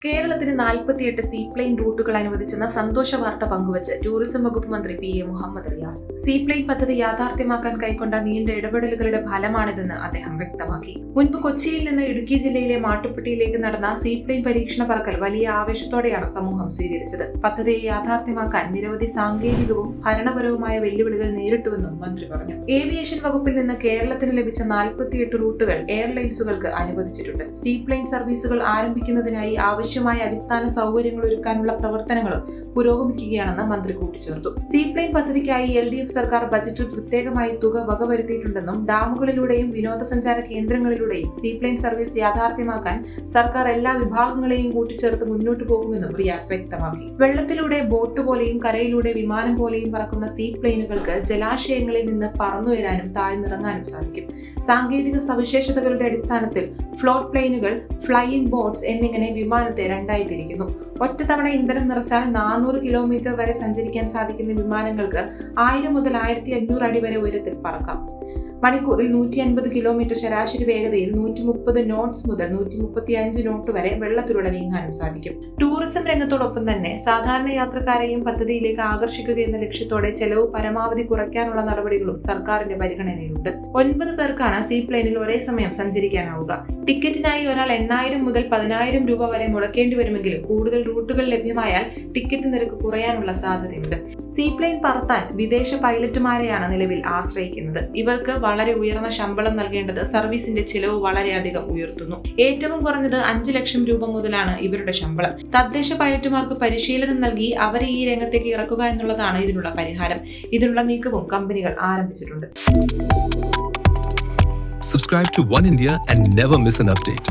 que കേരളത്തിന് നാൽപ്പത്തിയെട്ട് seaplane റൂട്ടുകൾ അനുവദിച്ചെന്ന സന്തോഷ വാർത്ത പങ്കുവച്ച് ടൂറിസം വകുപ്പ് മന്ത്രി P A Muhammad Riyas seaplane പദ്ധതി യാഥാർത്ഥ്യമാക്കാൻ കൈക്കൊണ്ട നീണ്ട ഇടപെടലുകളുടെ ഫലമാണിതെന്ന് അദ്ദേഹം വ്യക്തമാക്കി. മുൻപ് കൊച്ചിയിൽ നിന്ന് ഇടുക്കി ജില്ലയിലെ മാട്ടുപ്പെട്ടിയിലേക്ക് നടന്ന സീപ്ലെയിൻ പരീക്ഷണ പറക്കൽ വലിയ ആവേശത്തോടെയാണ് സമൂഹം സ്വീകരിച്ചത്. പദ്ധതിയെ യാഥാർത്ഥ്യമാക്കാൻ നിരവധി സാങ്കേതികവും ഭരണപരവുമായ വെല്ലുവിളികൾ നേരിട്ടുവെന്നും മന്ത്രി പറഞ്ഞു. ഏവിയേഷൻ വകുപ്പിൽ നിന്ന് കേരളത്തിന് ലഭിച്ച നാൽപ്പത്തിയെട്ട് റൂട്ടുകൾ എയർലൈൻസുകൾക്ക് അനുവദിച്ചിട്ടുണ്ട്. സീപ്ലെയിൻ സർവീസുകൾ ആരംഭിക്കുന്നതിനായി ആവശ്യമായ അടിസ്ഥാന സൗകര്യങ്ങൾ ഒരുക്കാനുള്ള പ്രവർത്തനങ്ങളും പുരോഗമിക്കുകയാണെന്ന് മന്ത്രി കൂട്ടിച്ചേർത്തു. സീപ്ലെയിൻ പദ്ധതിക്കായി എൽ ഡി എഫ് സർക്കാർ ബജറ്റിൽ പ്രത്യേകമായി തുക വകവരുത്തിയിട്ടുണ്ടെന്നും ഡാമുകളിലൂടെയും വിനോദസഞ്ചാര കേന്ദ്രങ്ങളിലൂടെയും സീപ്ലെയിൻ സർവീസ് യാഥാർത്ഥ്യമാക്കാൻ സർക്കാർ എല്ലാ വിഭാഗങ്ങളെയും കൂട്ടിച്ചേർത്ത് മുന്നോട്ട് പോകുമെന്നും റിയാസ് വ്യക്തമാക്കി. വെള്ളത്തിലൂടെ ബോട്ട് പോലെയും കരയിലൂടെ വിമാനം പോലെയും പറക്കുന്ന സീപ്ലെയിനുകൾക്ക് ജലാശയങ്ങളിൽ നിന്ന് പറന്നുയരാനും താഴ്ന്നിറങ്ങാനും സാധിക്കും. സാങ്കേതിക സവിശേഷതകളുടെ അടിസ്ഥാനത്തിൽ ഫ്ലോട്ട് പ്ലെയിനുകൾ ഫ്ലൈയിങ് ബോട്ട്സ് എന്നിങ്ങനെ വിമാനത്തെ രണ്ടായി ഒറ്റത്തവണ ഇന്ധനം നിറച്ചാൽ നാനൂറ് കിലോമീറ്റർ വരെ സഞ്ചരിക്കാൻ സാധിക്കുന്ന വിമാനങ്ങൾക്ക് ആയിരം മുതൽ ആയിരത്തി അഞ്ഞൂറ് അടി വരെ ഉയരത്തിൽ പറക്കാം. മണിക്കൂറിൽ നൂറ്റി അൻപത് കിലോമീറ്റർ ശരാശരി വേഗതയിൽ നൂറ്റി മുപ്പത് നോട്ട്സ് മുതൽ നൂറ്റി മുപ്പത്തി അഞ്ച് നോട്ട് വരെ വെള്ളത്തിലൂടെ നീങ്ങാനും സാധിക്കും. ടൂറിസം രംഗത്തോടൊപ്പം തന്നെ സാധാരണ യാത്രക്കാരെയും പദ്ധതിയിലേക്ക് ആകർഷിക്കുക എന്ന ലക്ഷ്യത്തോടെ ചെലവ് പരമാവധി കുറയ്ക്കാനുള്ള നടപടികളും സർക്കാരിന്റെ പരിഗണനയിലുണ്ട്. ഒൻപത് പേർക്കാണ് സീ പ്ലെയിനിൽ ഒരേ സമയം സഞ്ചരിക്കാനാവുക. ടിക്കറ്റിനായി ഒരാൾ എണ്ണായിരം മുതൽ പതിനായിരം രൂപ വരെ മുടക്കേണ്ടി വരുമെങ്കിലും കൂടുതൽ റൂട്ടുകൾ ലഭ്യമായാൽ ടിക്കറ്റ് നിരക്ക് കുറയാനുള്ള സാധ്യതയുണ്ട്. സീപ്ലെയിൻ പറത്താൻ വിദേശ പൈലറ്റുമാരെയാണ് നിലവിൽ ആശ്രയിക്കുന്നത്. ഇവർക്ക് വളരെ ഉയർന്ന ശമ്പളം നൽകേണ്ടത് സർവീസിന്റെ ചിലവ് വളരെയധികം ഉയർത്തുന്നു. ഏറ്റവും കുറഞ്ഞത് അഞ്ച് ലക്ഷം രൂപ മുതലാണ് ഇവരുടെ ശമ്പളം. തദ്ദേശ പൈലറ്റുമാർക്ക് പരിശീലനം നൽകി അവരെ ഈ രംഗത്തേക്ക് ഇറക്കുക എന്നുള്ളതാണ് ഇതിനുള്ള പരിഹാരം. ഇതിനുള്ള നീക്കവും കമ്പനികൾ ആരംഭിച്ചിട്ടുണ്ട്. Subscribe to One India and never miss an update.